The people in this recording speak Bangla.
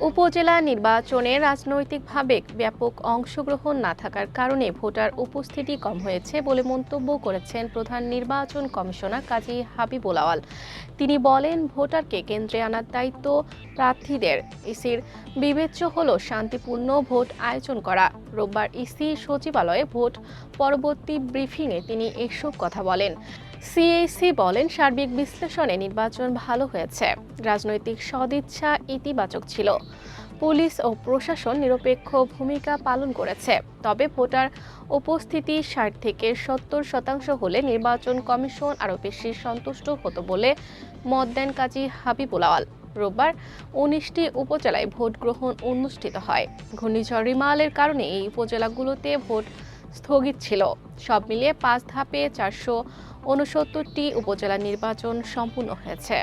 উপজেলা নির্বাচনে রাজনৈতিকভাবে ব্যাপক অংশগ্রহণ না থাকার কারণে ভোটার উপস্থিতি কম হয়েছে বলে মন্তব্য করেছেন প্রধান নির্বাচন কমিশনার কাজী হাবিবুল আওয়াল। তিনি বলেন, ভোটারকে কেন্দ্রে আনার দায়িত্ব প্রার্থীদের। ইসির বিবেচ্য হল শান্তিপূর্ণ ভোট আয়োজন করা। রোববার ইসি সচিবালয়ে ভোট পরবর্তী ব্রিফিংয়ে তিনি এসব কথা বলেন। সিএসি বলেন, সার্বিক বিশ্লেষণে নির্বাচন ভালো হয়েছে। রাজনৈতিক সদিচ্ছা ইতিবাচক ছিল। পুলিশ ও প্রশাসন নিরপেক্ষ ভূমিকা পালন করেছে। তবে ভোটার উপস্থিতি ষাট থেকে সত্তর শতাংশ হলে নির্বাচন কমিশন আরও বেশি সন্তুষ্ট হতো বলে মত দেন কাজী হাবিবুল আওয়াল। রোববার উনিশটি উপজেলায় ভোট গ্রহণ অনুষ্ঠিত হয়। ঘূর্ণিঝড় রিমালের কারণে এই উপজেলাগুলোতে ভোট স্থগিত ছিল। সব মিলিয়ে পাঁচ ধাপে চারশো উনসত্তরটি উপজেলা নির্বাচন সম্পূর্ণ হয়েছে।